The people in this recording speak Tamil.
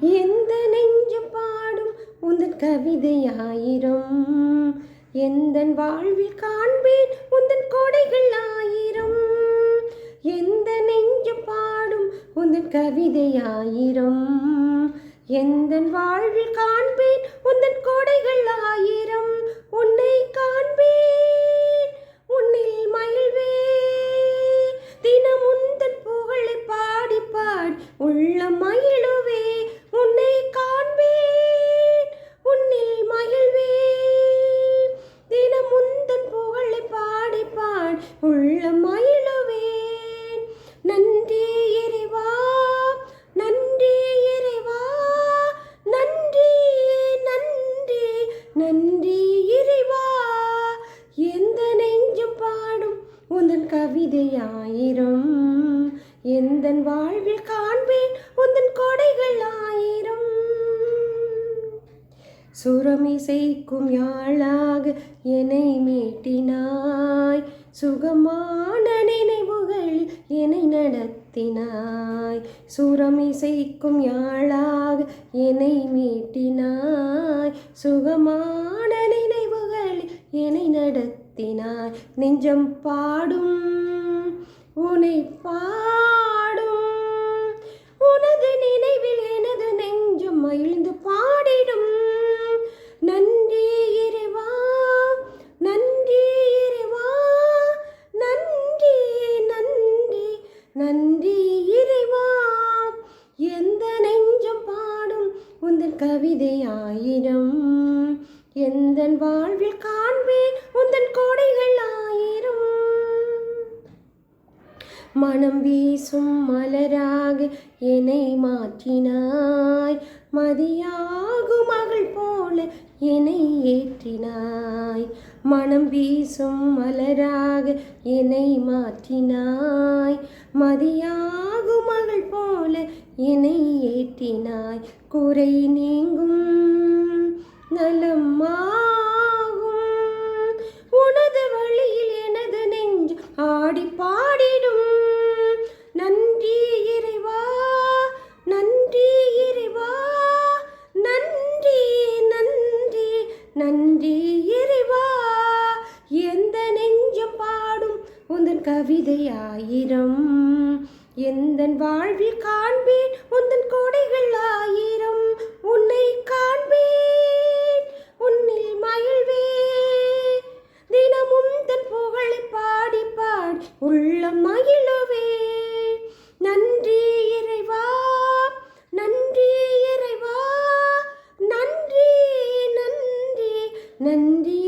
எந்த நெஞ்சு பாடும் உந்தன் கவிதையாயிரம். எந்த வாழ்வில் காண்பேன் உந்தன் கொடைகள் ஆயிரம். எந்த நெஞ்சு பாடும் உந்தன் கவிதையாயிரம். எந்த வாழ்வில் காண்பேன் உந்தன் கொடைகள் ஆயிரம். உன்னை காண்பேன் உன்னில் மயில்வே தினம் உந்தன் புகழை பாடி பாடி உள்ள மயிலுவே நன்றி இறைவா. எந்த நெஞ்சும் பாடும் உந்தன் கவிதையாயிரம் எந்த வாழ்வில் காண்பேன் உந்தன் கொடைகள் ஆயிரம். சுரமிசைக்கும் யாழாக என்னை மீட்டினாய். சுகமான நினைவுகள் என்னை நடத்தினாய். சுரமிசைக்கும் யாழாக என்னை மீட்டினாய். சுகமான நினைவுகள் என்னை நடத்தினாய். நெஞ்சம் பாடும் உனை பா நன்றி இறைவா. எந்த நெஞ்சம் பாடும் உந்தன் கவிதை ஆயிரம். எந்த வாழ்வில் காண்பேன் உந்தன் கோடைகள் ஆயிரம் மனம் வீசும் மலராக என்னை மாற்றினாய். மதியாகும் மகள் போல என்னை ஏற்றினாய். மனம் வீசும் மலராக என்னை மாற்றினாய். மதியாகும் மகள் போல என்னை ஏற்றினாய். குறை நீங்கும் நலம்மா நன்றி இறைவா. எந்த நெஞ்சம் பாடும் உந்தன் கவிதை ஆயிரம் எந்தன் வாழ்வில் காண்பேன் உந்தன் கோடைகள் ஆயிரம். உன் നന്ദി